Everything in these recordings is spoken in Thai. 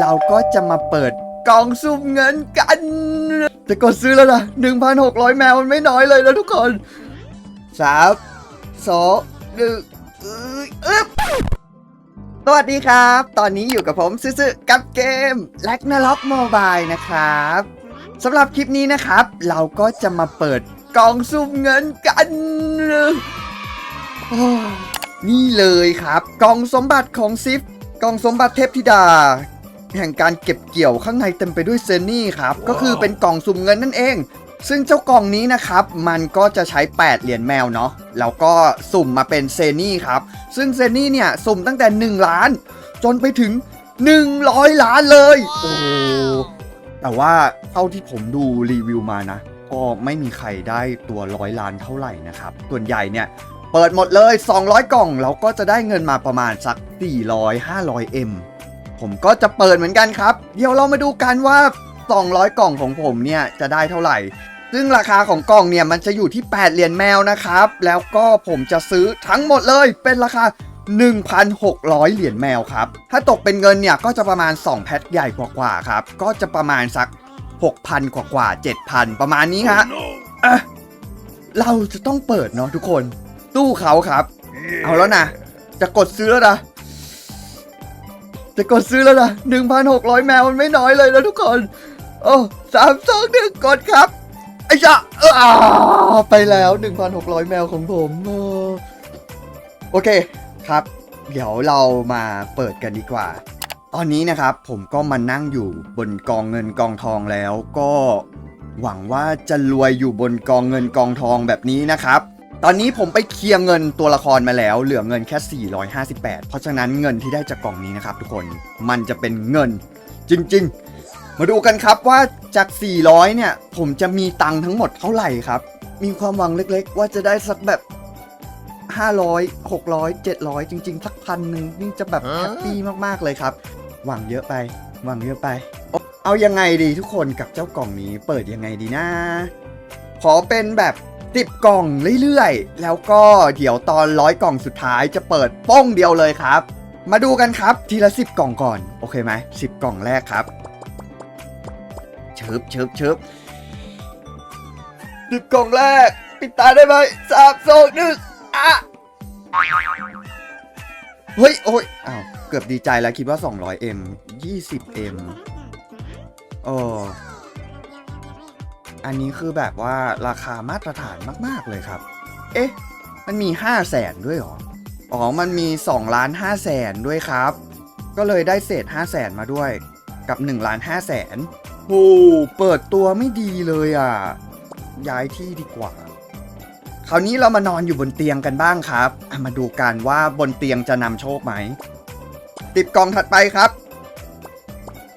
เราก็จะมาเปิดกล่องซุ่มเงินกัน จะกดซื้อแล้วนะ1,600 แมวมันไม่น้อยเลยนะทุกคนสามสองหนึ่งอึ๊บสวัสดีครับ ตอนนี้อยู่กับผมซื่อๆกับเกม l a g n a r o k Mobile นะครับสำหรับคลิปนี้นะครับ เราก็จะมาเปิดกล่องซุ่มเงินกัน นี่เลยครับ กล่องสมบัติของซิฟกล่องสมบัติเทพธิดา แห่งการเก็บเกี่ยวข้างในเต็มไปด้วยเซนนี่ครับ ก็คือเป็นกล่องสุ่มเงินนั่นเอง ซึ่งเจ้ากล่องนี้นะครับ มันก็จะใช้ 8 เหรียญแมวเนาะแล้วก็สุ่มมาเป็นเซนนี่ครับ ซึ่งเซนนี่เนี่ยสุ่มตั้งแต่ 1 ล้าน จนไปถึง 100 ล้านเลย โอ้โหแต่ว่าเท่าที่ผมดูรีวิวมานะ ก็ไม่มีใครได้ตัวร้อยล้านเท่าไหร่นะครับ ส่วนใหญ่เนี่ยเปิดหมดเลย 200 กล่องเราก็จะได้เงินมาประมาณสัก 400 500 M ผมก็จะเปิดเหมือนกันครับ เดี๋ยวเรามาดูกันว่า 200 กล่องของผมเนี่ยจะได้เท่าไหร่ ซึ่งราคาของกล่องเนี่ยมันจะอยู่ที่ 8 เหรียญแมวนะครับ แล้วก็ผมจะซื้อทั้งหมดเลยเป็นราคา 1,600 เหรียญแมวครับ ถ้าตกเป็นเงินเนี่ยก็จะประมาณ 2 แพ็คใหญ่กว่าๆครับ ก็จะประมาณสัก 6,000 กว่าๆ7,000 ประมาณนี้ฮะอะเราจะต้องเปิดเนาะทุกคนตู้เขาครับเอาแล้วนะ จะกดซื้อแล้วนะ จะกดซื้อแล้วนะ1,600 แมวมันไม่น้อยเลยนะทุกคน โอ้สามสองหนึ่งกดครับไอ้ยะเอออ่าไปแล้ว 1,600 แมวของผมโอเคครับ เดี๋ยวเรามาเปิดกันดีกว่า ตอนนี้นะครับผมก็มานั่งอยู่บนกองเงินกองทองแล้วก็หวังว่าจะรวยอยู่บนกองเงินกองทองแบบนี้นะครับ ตอนนี้ผมไปเคลียร์เงินตัวละครมาแล้ว เหลือเงินแค่ 458 เพราะฉะนั้นเงินที่ได้จากกล่องนี้นะครับทุกคนมันจะเป็นเงินจริง ๆ มาดูกันครับว่าจาก 400 เนี่ย ผมจะมีตังค์ทั้งหมดเท่าไหร่ครับ มีความหวังเล็กๆ ว่าจะได้สักแบบ 500 600 700 จริง ๆ สักพันหนึ่งนี่จะแบบแฮปปี้มากๆเลยครับ หวังเยอะไป หวังเยอะไป เอายังไงดีทุกคนกับเจ้ากล่องนี้เปิดยังไงดีนะ ขอเป็นแบบ ติบกล่องเรื่อยๆ แล้วก็เดี๋ยวตอนร้อยกล่องสุดท้ายจะเปิดป้องเดียวเลยครับ มาดูกันครับทีละสิบกล่องก่อน โอเคไหมสิบกล่องแรกครับเชิบเชิบเชิบสิบกล่องแรก ปิดตาได้ไหมสามสองหนึ่งอะเฮ้ย โอ้ยอ้าวเกือบดีใจแล้วคิดว่า 200M 20M โอ้ อันนี้คือแบบว่าราคามาตรฐานมากๆเลยครับ เอ๊ะ มันมี 5 0 0แสนด้วยหรอ อ๋อ มันมี2ล้าน5แสนด้วยครับ ก็เลยได้เศษ5 0 0แสนมาด้วยกับ1ล้าน5แสนโอ้เปิดตัวไม่ดีเลยอะ ย้ายที่ดีกว่า คราวนี้เรามานอนอยู่บนเตียงกันบ้างครับมาดูกันว่าบนเตียงจะนำโชคไหม ติดกล่องถัดไปครับ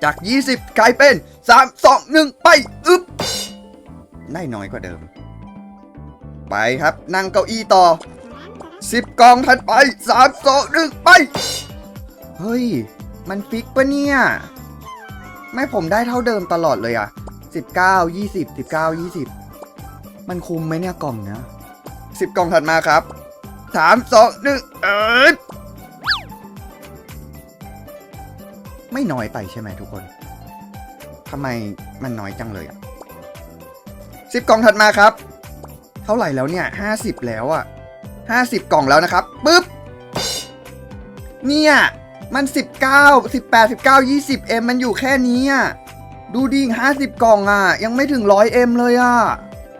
จาก 20 กลายเป็น 3 2 1 ไป อึ๊บ ได้น้อยกว่าเดิม ไปครับนั่งเก้าอี้ต่อ 10กล่องถัดไป3 2 1ไป เฮ้ย มันฟิกปะเนี่ย ไม่ผมได้เท่าเดิมตลอดเลยอะ19 20 19 20 มันคุมไหมเนี่ยกล่องเนี้ย10กล่องถัดมาครับ3 2 1เอ้ยไม่น้อยไปใช่ไหมทุกคนทำไมมันน้อยจังเลยอะ สิบกล่องถัดมาครับ เท่าไหร่แล้วเนี่ยห้าสิบแล้วอะห้าสิบกล่องแล้วนะครับปึ๊บเนี่ยมันสิบเก้าสิบแปดสิบเก้ายี่สิบเอ็มมันอยู่แค่นี้อะดูดิห้าสิบกล่องอะยังไม่ถึงร้อยเอ็มเลยอะ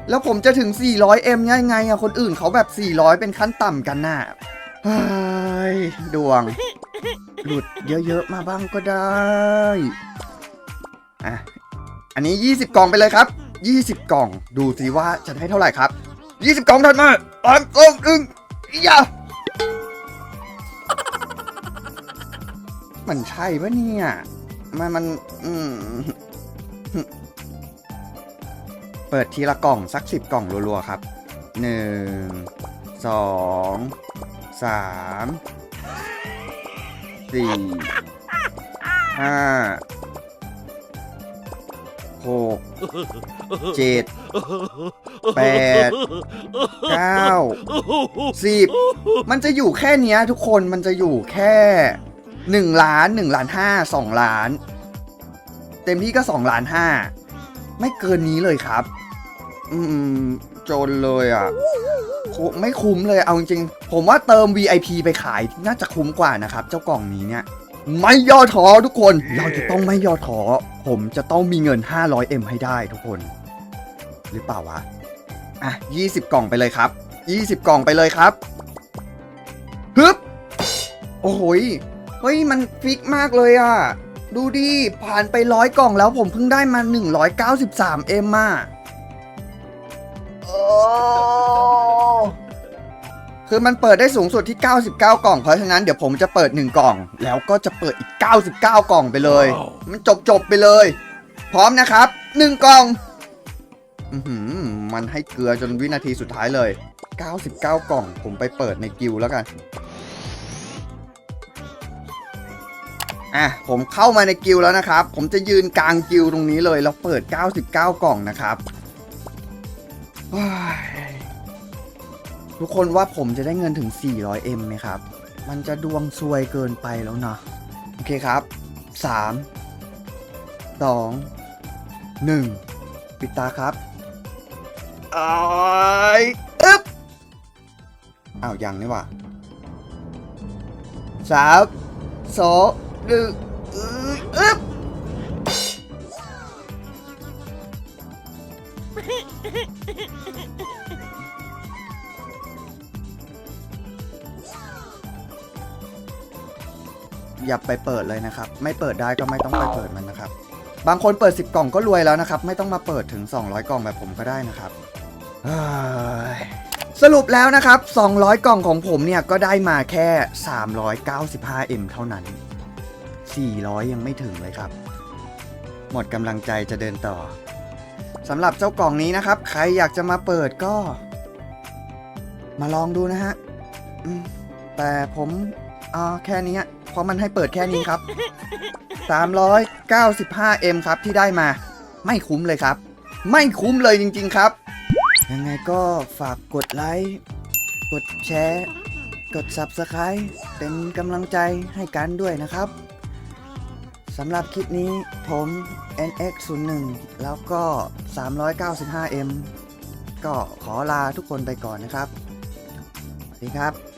แล้วผมจะถึงสี่ร้อยเอ็มยังไงอะคนอื่นเขาแบบสี่ร้อยเป็นขั้นต่ำกันน่ะเฮ้ยดวง หลุดเยอะๆมาบ้างก็ได้ อะ อันนี้ 20 กล่องไปเลยครับ 20 กล่อง ดูสิว่าจะได้เท่าไหร่ครับ 20 กล่องถัดมาสามสองหนึ่งอย่ามันใช่ปะเนี่ย มันมัน อืม เปิดทีละกล่องสักสิบกล่องรัวๆครับ หนึ่ง สอง สาม สี่ ห้า หกเจ็ดแปดเก้าสิบมันจะอยู่แค่เนี้ยทุกคนมันจะอยู่แค่หนึ่งล้านหนึ่งล้านห้าสองล้าน เต็มที่ก็2ล้านห้าไม่เกินนี้เลยครับ อืมจนเลยอะไม่คุ้มเลยเอาจริงๆผมว่าเติม VIP ไปขายน่าจะคุ้มกว่านะครับ เจ้ากล่องนี้เนี่ย ไม่ย่อท้อทุกคน เราจะต้องไม่ย่อท้อผมจะต้องมีเงิน 500M ให้ได้ทุกคน หรือเปล่าวะ อะ 20 กล่องไปเลยครับ 20 กล่องไปเลยครับฮึบโอ้โหยเฮ้ย มันฟิกมากเลยอะ ดูดิ ผ่านไปร้อยกล่องแล้วผมเพิ่งได้มา 193M อะโอ้ คือมันเปิดได้สูงสุดที่ 99 กล่อง เพราะฉะนั้นเดี๋ยวผมจะเปิด 1 กล่อง แล้วก็จะเปิดอีก 99 กล่องไปเลย มันจบจบๆไปเลย พร้อมนะครับ 1 กล่องอือหือมันให้เกลือจนวินาทีสุดท้ายเลย 99 กล่อง ผมไปเปิดในกิลแล้วกันอะผมเข้ามาในกิลแล้วนะครับ ผมจะยืนกลางกิลตรงนี้เลยแล้วเปิด 99 กล่องนะครับว้าย ทุกคนว่าผมจะได้เงินถึง 400M ไหมครับ มันจะดวงซวยเกินไปแล้วนะ โอเคครับ 3 2 1 ปิดตาครับอายอึ๊บอ้าวยังนี่หว่าสามสองหนึ่งอื้ออึ๊บ อย่าไปเปิดเลยนะครับ ไม่เปิดได้ก็ไม่ต้องไปเปิดมันนะครับ บางคนเปิด 10 กล่องก็รวยแล้วนะครับ ไม่ต้องมาเปิดถึง 200 กล่องแบบผมก็ได้นะครับสรุปแล้วนะครับ 200 กล่องของผมเนี่ยก็ได้มาแค่ 395M เท่านั้น 400 ยังไม่ถึงเลยครับ หมดกำลังใจจะเดินต่อสำหรับเจ้ากล่องนี้นะครับ ใครอยากจะมาเปิดก็ มาลองดูนะฮะแต่ผม อ่าแค่นี้เพราะมันให้เปิดแค่นี้ครับ 395M ครับที่ได้มา ไม่คุ้มเลยครับ ไม่คุ้มเลยจริง ๆ ครับ ยังไงก็ฝากกดไลค์กดแชร์กด Subscribe เป็นกำลังใจให้กันด้วยนะครับสำหรับคลิปนี้ผม NX01 แล้วก็ 395M ก็ขอลาทุกคนไปก่อนนะครับ สวัสดีครับ